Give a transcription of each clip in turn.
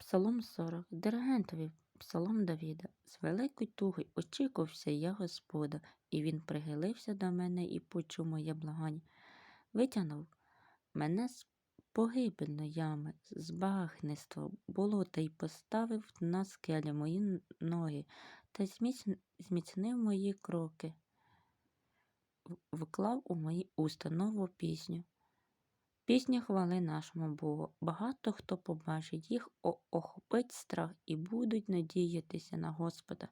Псалом 40. Диригентові Псалом Давіда. З великою тугою очікувався я Господа, і він прихилився до мене і почув моє благання. Витягнув мене з погибельної ями, з багнества болота, і поставив на скелі мої ноги, та зміцнив мої кроки, вклав у мої уста нову пісню. Пісня хвали нашому Богу. Багато хто побачить їх, охопить страх і будуть надіятися на Господа.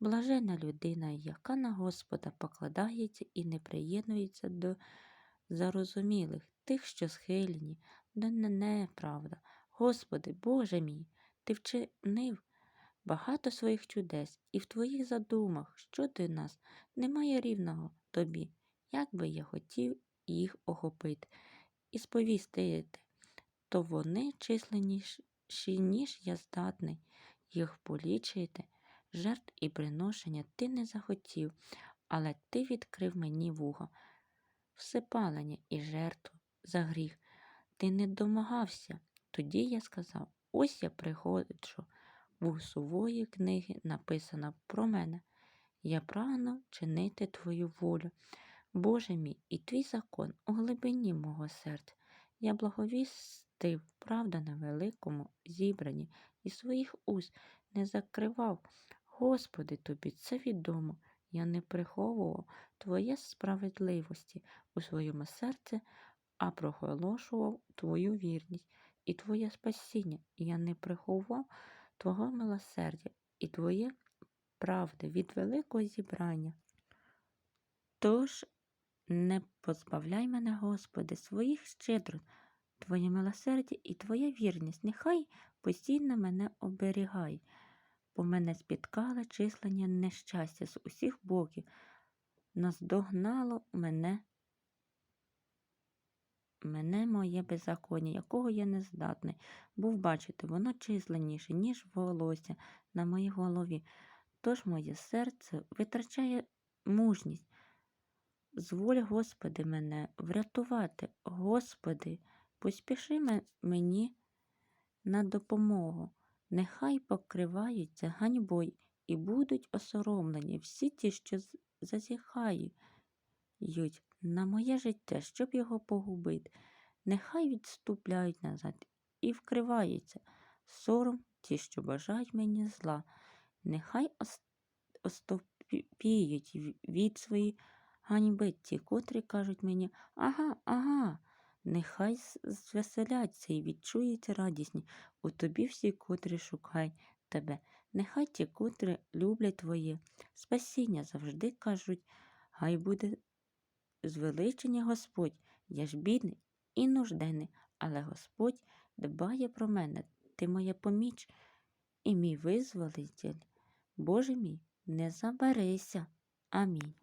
Блажена людина, яка на Господа покладається і не приєднується до зарозумілих, тих, що схильні, до неправда. Господи, Боже мій, Ти вчинив багато своїх чудес, і в Твоїх задумах щодо нас немає рівного Тобі, як би я хотів їх охопити і сповістити, то вони численніші, ніж я здатний їх полічити. Жертв і приношення ти не захотів, але ти відкрив мені вуха, всепалення і жертву за гріх. Ти не домагався. Тоді я сказав: ось я приходжу. В сувої книги написано про мене. Я прагну чинити твою волю. Боже мій, і твій закон у глибині мого серця. Я благовістив правда на великому зібранні і своїх уст не закривав. Господи, тобі це відомо. Я не приховував Твоє справедливості у своєму серці, а проголошував Твою вірність і Твоє спасіння. Я не приховував Твого милосердя і Твоє правди від великого зібрання. Тож не позбавляй мене, Господи, своїх щедрот, Твоє милосердя і Твоя вірність, нехай постійно мене оберігай, бо мене спіткали числення нещастя з усіх боків, наздогнало мене, мене моє беззаконня, якого я не здатний був бачити, воно численніше, ніж волосся на моїй голові. Тож моє серце витрачає мужність. Зволь, Господи, мене врятувати, Господи, поспіши мені на допомогу. Нехай покриваються ганьбою і будуть осоромлені всі ті, що зазіхають на моє життя, щоб його погубити. Нехай відступляють назад і вкриваються сором ті, що бажають мені зла. Нехай ос- остовпіють в- від своєї ганьби ті, котрі кажуть мені ага, ага. Нехай звеселяться і відчують радісні у тобі всі, котрі шукають тебе. Нехай ті, котрі люблять твоє спасіння, завжди кажуть, хай буде звеличення Господь. Я ж бідний і нужденний, але Господь дбає про мене. Ти моя поміч і мій визволитель. Боже мій, не заберися. Амінь.